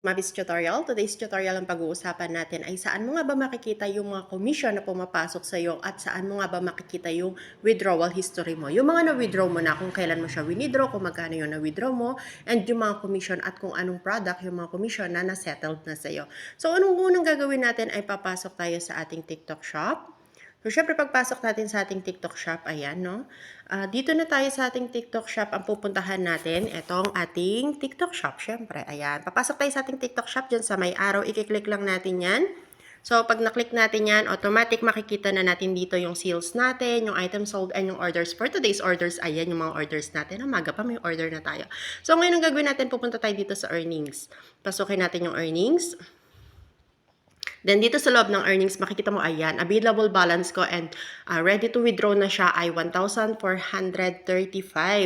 Mabis tutorial. Today's tutorial ang pag-uusapan natin ay saan mo nga ba makikita yung mga commission na pumapasok sa iyo at saan mo nga ba makikita yung withdrawal history mo. Yung mga na-withdraw mo na kung kailan mo siya winidraw, kung magkano yung na-withdraw mo, and yung mga commission at kung anong product yung mga commission na na-settled na sa iyo. So, anong unang gagawin natin ay papasok tayo sa ating TikTok shop. So, syempre, pagpasok natin sa ating TikTok shop, ayan, no? Ah, dito na tayo sa ating TikTok shop. Ang pupuntahan natin, itong ating TikTok shop, syempre. Ayan, papasok tayo sa ating TikTok shop dyan sa may araw. Ikiklik lang natin yan. So, pag naklik natin yan, automatic makikita na natin dito yung sales natin, yung item sold, and yung orders. For today's orders, ayan yung mga orders natin. Umaga pa, may order na tayo. So, ngayon ang gagawin natin, pupunta tayo dito sa earnings. Pasukin natin yung earnings. Then dito sa loob ng earnings, makikita mo ayan, available balance ko and uh, ready to withdraw na siya ay 1,435.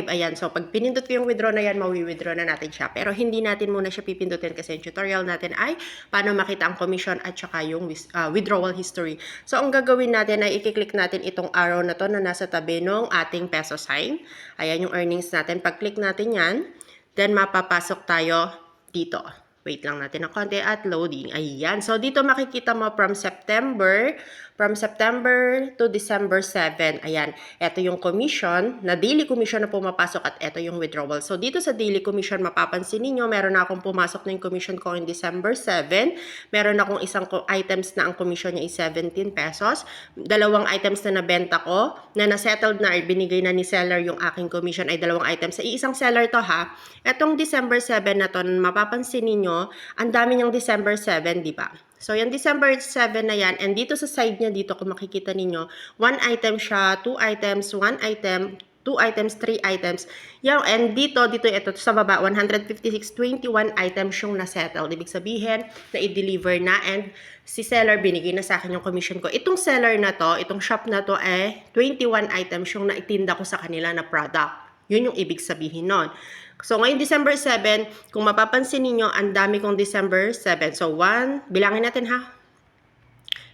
Ayan, so pag pinindot ko yung withdraw na yan, mawi-withdraw na natin siya. Pero hindi natin muna siya pipindutin kasi yung tutorial natin ay paano makita ang commission at saka yung uh, withdrawal history. So ang gagawin natin ay i-click natin itong arrow na to na nasa tabi ng ating peso sign. Ayan yung earnings natin. Pag-click natin yan, then mapapasok tayo dito. Wait lang natin ng konti at loading. Ayan. So, dito makikita mo from September, from September to December 7. Ayan. Ito yung commission, na daily commission na pumapasok at ito yung withdrawal. So, dito sa daily commission, mapapansin ninyo, meron na akong pumasok na yung commission ko in December 7. Meron akong isang items na ang commission niya is 17 pesos. Dalawang items na nabenta ko, na na-settled na, binigay na ni seller yung aking commission ay dalawang items. Sa iisang seller to ha. Etong December 7 na to, mapapansin ninyo, ang dami niyang December 7, di ba? So, yung December 7 na yan, and dito sa side niya dito, kung makikita ninyo, one item siya, two items, one item, two items, three items. Yung, and dito, dito, ito sa baba, 156, 21 items yung na-settle. Ibig sabihin, na i-deliver na, and si seller binigay na sa akin yung commission ko. Itong seller na to, itong shop na to, eh, 21 items yung naitinda ko sa kanila na product. Yun yung ibig sabihin nun. So, ngayon December 7, kung mapapansin niyo ang dami kong December 7. So, 1, bilangin natin ha.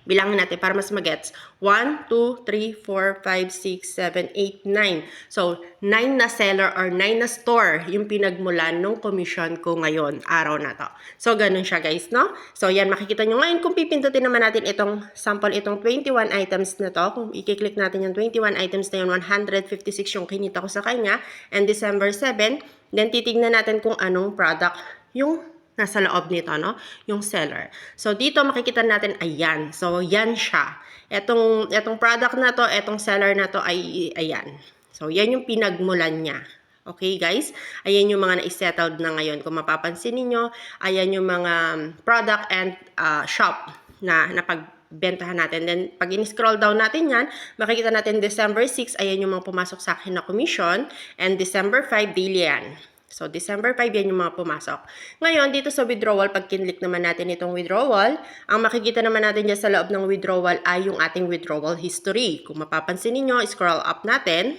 Bilangin natin para mas magets. 1, 2, 3, 4, 5, 6, 7, 8, 9. So, 9 na seller or 9 na store yung pinagmulan ng commission ko ngayon, araw na to. So, ganun siya guys, no? So, yan, makikita nyo ngayon kung pipindutin naman natin itong sample, itong 21 items na to. Kung i-click natin yung 21 items na yun, 156 yung kinita ko sa kanya. And December 7, then titignan natin kung anong product yung nasa loob nito, no? Yung seller. So, dito makikita natin, ayan. So, yan siya. Etong, etong product na to, etong seller na to, ay, ayan. So, yan yung pinagmulan niya. Okay, guys? Ayan yung mga na-settled na ngayon. Kung mapapansin niyo ayan yung mga product and uh, shop na napagbentahan natin. Then, pag in-scroll down natin yan, makikita natin December 6, ayan yung mga pumasok sa akin na commission. And December 5, daily yan. So, December 5, yan yung mga pumasok. Ngayon, dito sa withdrawal, pag kinlik naman natin itong withdrawal, ang makikita naman natin dyan sa loob ng withdrawal ay yung ating withdrawal history. Kung mapapansin niyo scroll up natin,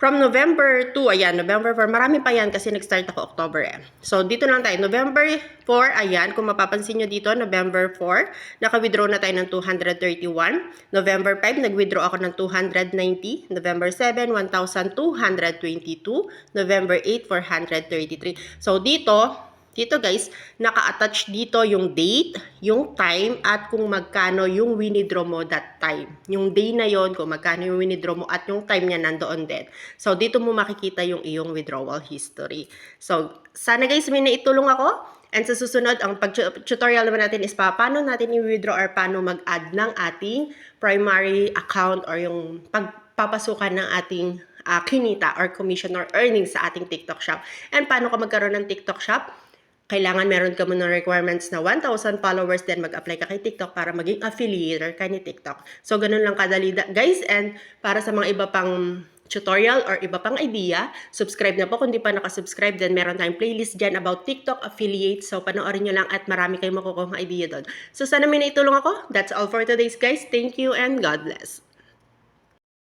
From November 2, ayan, November 4, marami pa yan kasi nag-start ako October eh. So, dito lang tayo. November 4, ayan, kung mapapansin nyo dito, November 4, naka-withdraw na tayo ng 231. November 5, nag-withdraw ako ng 290. November 7, 1,222. November 8, 433. So, dito, dito guys, naka-attach dito yung date, yung time, at kung magkano yung winidraw mo that time. Yung day na yon kung magkano yung winidraw mo at yung time niya nandoon din. So, dito mo makikita yung iyong withdrawal history. So, sana guys may naitulong ako. And sa susunod, ang pag-tutorial naman natin is pa, paano natin i-withdraw or paano mag-add ng ating primary account or yung pagpapasukan ng ating uh, kinita or commission or earnings sa ating TikTok shop. And paano ka magkaroon ng TikTok shop? Kailangan meron ka muna requirements na 1,000 followers, then mag-apply ka kay TikTok para maging affiliator ka ni TikTok. So, ganun lang kadali, guys. And para sa mga iba pang tutorial or iba pang idea, subscribe na po. Kung di pa nakasubscribe, then meron tayong playlist dyan about TikTok affiliate. So, panoorin nyo lang at marami kayong makukuha idea doon. So, sana may naitulong ako. That's all for today's guys. Thank you and God bless.